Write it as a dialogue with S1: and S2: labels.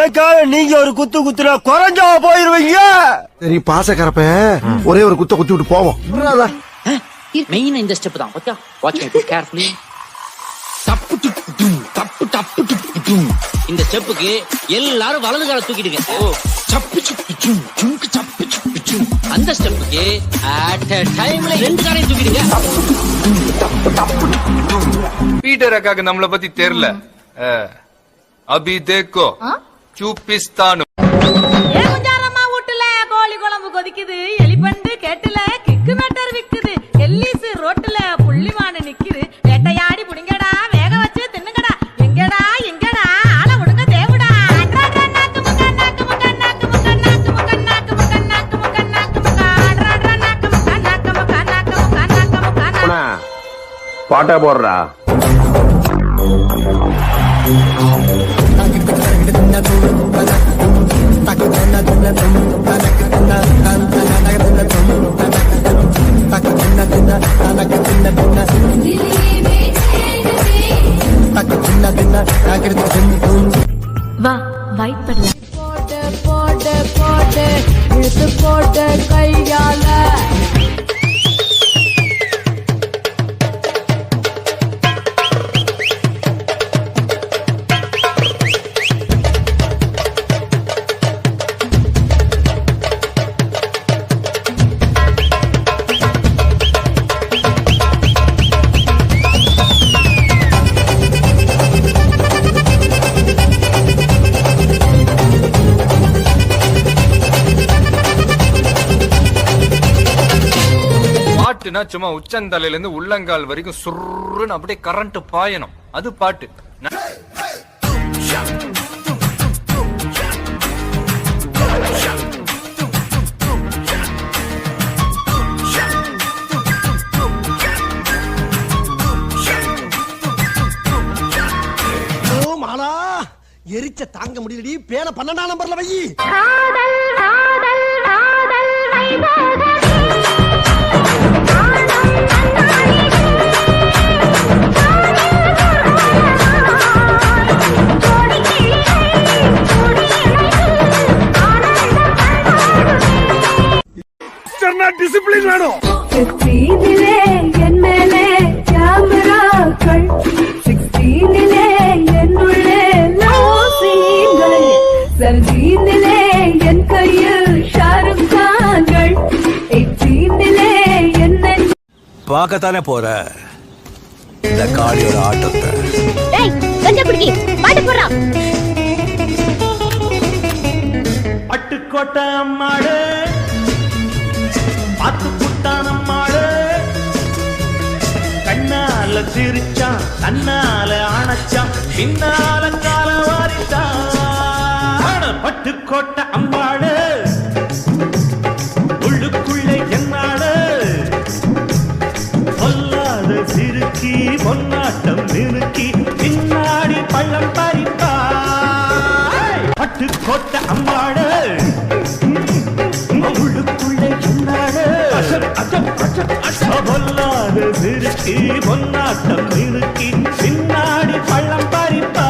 S1: எனக்காக நீங்க ஒரு குத்து குத்துனா குறைஞ்சா போயிருவீங்க.
S2: சரி பாசக்கரப்ப ஒரே ஒரு குத்த குத்தி விட்டு போவோம்.
S3: மெயின் இந்த ஸ்டெப் தான். ஓகே வாட்ச் மீ கேர்ஃபுல்லி தப்பு தப்பு டும் இந்த ஸ்டெப்புக்கு எல்லாரும் வலது கால தூக்கிடுங்க. ஓ சப்பு சுப்பு டும் ஜும்க்கு சப்பு சுப்பு அந்த ஸ்டெப்புக்கு அட் டைம்ல ரெண்டு காலையும் தூக்கிடுங்க.
S4: பீட்டர் அக்காக்கு நம்மள பத்தி தெரியல. அபி தேக்கோ.
S5: வீட்டுல கோழி குழம்பு கொதிக்குது எலிபண்டு கேட்டுல கிக்கு மேட்டர் விக்குது எல்லீசு ரோட்டுல புள்ளிமானு நிக்குது வேட்டையாடி புடிங்கடா வேக வச்சு தின்னுங்கடா எங்கடா எங்கடா ஆள விடுங்க தேவுடா அட்ராடா நாக்கு
S6: வா
S4: பாட்டுனா சும்மா உச்சந்தலையில இருந்து உள்ளங்கால் வரைக்கும் சுருன்னு அப்படியே கரண்ட் பாயணும். அது பாட்டு.
S2: ஓ மாலா எரிச்ச தாங்க முடியலடி. பேன பன்னெண்டாம் நம்பர்ல வை. டிசிப்ளின் வேணும்
S6: சிக்ஸ்டீனிலே என் கான்கள் எயிட்டீனிலே என்ன
S1: பார்க்கத்தானே போற? இந்த காளியோட ஆட்டத்தை.
S6: பாட்டு போடுறா.
S7: பட்டுக்கோட்டை அம்மாடு. பார்த்து புட்டான் கண்ணால சிரிச்சான் தன்னால அணைச்சான் பின்னால கால வாரிட்டான் பட்டுக்கோட்டை அம்மாடு உள்ளுக்குள்ளே என்னாடு பொல்லாத சிறுக்கி பொன்னாட்டம் நிறுக்கி பின்னாடி பள்ளம் பறிப்பாய் பட்டுக்கோட்டை அம்மாடு பொல்லாறு பெருக்கி பொன்னாட்டம் பெருக்கி பின்னாடி பள்ளம் பறிப்பா